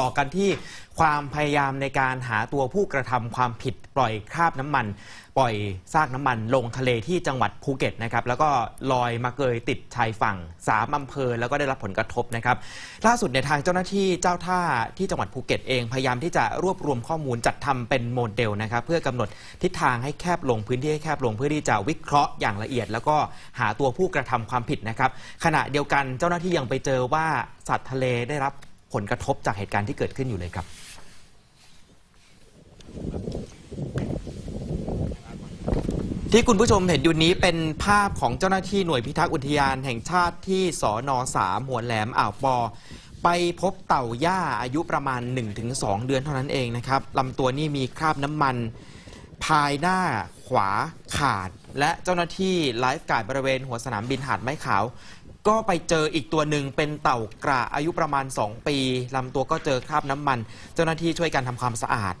ต่อกันที่ความพยายามในการหาตัวผู้กระทำความผิดปล่อยคราบน้ำมัน ปล่อยซากน้ำมันลงทะเลที่จังหวัดภูเก็ตนะครับแล้วก็ลอยมาเกยติดชายฝั่งสามอำเภอ แล้วก็ได้รับผลกระทบนะครับ ล่าสุดในทางเจ้าหน้าที่เจ้าท่าที่จังหวัดภูเก็ตเองพยายามที่จะรวบรวมข้อมูลจัดทำเป็นโมเดลนะครับเพื่อกำหนดทิศทางให้แคบลงพื้นที่ให้แคบลงเพื่อที่จะวิเคราะห์อย่างละเอียด แล้วก็หาตัวผู้กระทำความผิดนะครับ ขณะเดียวกันเจ้าหน้าที่ยังไปเจอว่าสัตว์ทะเลได้รับ ผลกระทบจากเหตุการณ์ที่เกิดขึ้นอยู่เลยครับที่คุณผู้ชมเห็นอยู่นี้เป็นภาพของเจ้าหน้าที่หน่วยพิทักษ์อุทยานแห่งชาติที่สอนอสามหัวแหลมอ่าวปอ ไปพบเต่าย่าอายุประมาณ 1-2 เดือนเท่านั้นเองนะครับลำตัวนี่มีคราบน้ำมัน ภายหน้าขวาขาด และเจ้าหน้าที่ไลฟ์การ์ดบริเวณหัวสนามบินหาดไม้ขาว ก็ไปเจออีกตัวหนึ่งเป็นเต่ากระอายุประมาณ 2 ปีลำตัวก็เจอคราบน้ำมัน เจ้าหน้าที่ช่วยกันทำความสะอาด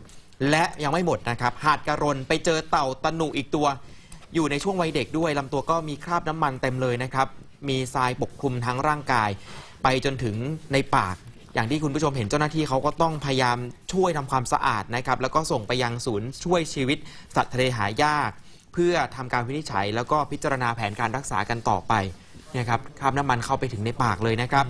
และยังไม่หมดนะครับ หาดกระรนไปเจอเต่าตะหนุอีกตัว อยู่ในช่วงวัยเด็กด้วยลำตัวก็มีคราบน้ำมันเต็มเลยนะครับ มีทรายปกคลุมทั้งร่างกาย ไปจนถึงในปาก อย่างที่คุณผู้ชมเห็นเจ้าหน้าที่เขาก็ต้องพยายามช่วยทำความสะอาดนะครับ แล้วก็ส่งไปยังศูนย์ช่วยชีวิตสัตว์ทะเลหายาก เพื่อทำการวินิจฉัย แล้วก็พิจารณาแผนการรักษากันต่อไป เนี่ยครับคราบน้ำมันเข้าไปถึงในปากเลยนะครับ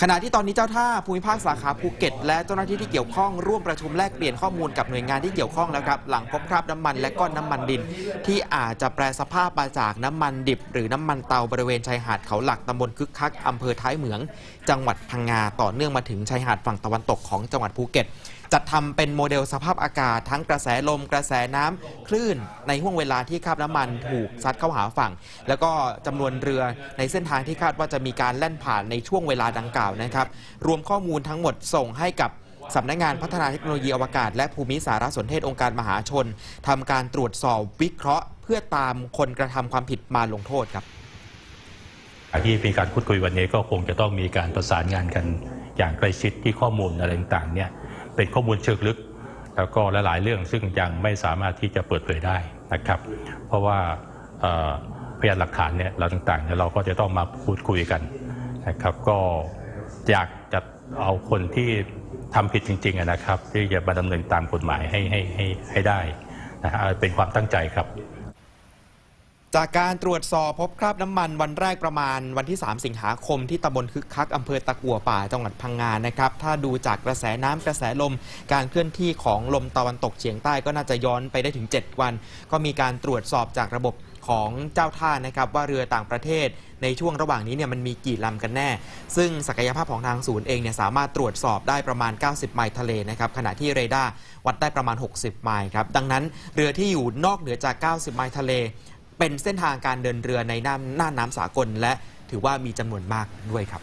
ขณะที่ตอนนี้เจ้าท่าภูมิภาคสาขาภูเก็ต และเจ้าหน้าที่ที่เกี่ยวข้องร่วมประชุมแลกเปลี่ยนข้อมูลกับหน่วยงานที่เกี่ยวข้องแล้วครับหลังพบคราบน้ำมันและก้อนน้ำมันดิน ที่อาจจะแปลสภาพมาจากน้ำมันดิบ หรือน้ำมันเตาบริเวณชายหาดเขาหลักตำบลคึกคักอำเภอท้ายเหมือง จังหวัดพังงาต่อเนื่องมาถึงชายหาดฝั่งตะวันตกของจังหวัดภูเก็ต จัดทำเป็นโมเดลสภาพอากาศ ทั้งกระแสลม กระแสน้ำคลื่น ในห่วงเวลาที่คราบน้ำมันถูกซัดเข้าหาฝั่ง แล้วก็จำนวนเรือในเส้นทางที่คาดว่าจะมีการแล่นผ่านในช่วงเวลาดังกล่าวนะครับ รวมข้อมูลทั้งหมดส่งให้กับสำนักงานพัฒนาเทคโนโลยีอวกาศ และภูมิสารสนเทศองค์การมหาชนทำการตรวจสอบวิเคราะห์ เพื่อตามคนกระทำความผิดมาลงโทษครับที่มีการพูดคุยวันนี้ก็คงจะต้องมีการประสานงานกันอย่างใกล้ชิดที่ข้อมูลอะไรต่างๆเนี่ย เป็นข้อมูลเชิงลึก แล้วก็หลายๆเรื่องซึ่งยังไม่สามารถที่จะเปิดเผยได้นะครับ เพราะว่าพยานหลักฐานเนี่ยเราต่างๆเนี่ยเราก็จะต้องมาพูดคุยกันนะครับก็อยากจะเอาคนที่ทำผิดจริงๆนะครับ ที่จะมาดำเนินตามกฎหมายให้ให้ให้ให้ได้นะฮะเป็นความตั้งใจครับ จากการตรวจสอบพบคราบน้ำมันวันแรกประมาณวันที่ 3 สิงหาคมที่ตำบลคึกคักอำเภอตะกัวป่าจังหวัดพังงานนะครับ ถ้าดูจากกระแสน้ำกระแสลม การเคลื่อนที่ของลมตะวันตกเฉียงใต้ก็น่าจะย้อนไปได้ถึง 7 วัน ก็มีการตรวจสอบจากระบบของเจ้าท่านะครับว่าเรือต่างประเทศในช่วงระหว่างนี้เนี่ยมันมีกี่ลำกันแน่ ซึ่งศักยภาพของทางศูนย์เองเนี่ยสามารถตรวจสอบได้ประมาณ 90 ไมล์ทะเลนะครับขณะที่เรดาร์วัดได้ประมาณ 60 ไมล์ครับดังนั้นเรือที่อยู่นอกเหนือจาก 90 ไมล์ทะเล เป็นเส้นทางการเดินเรือในน่านน่านน้ำสากล และถือว่ามีจำนวนมากด้วยครับ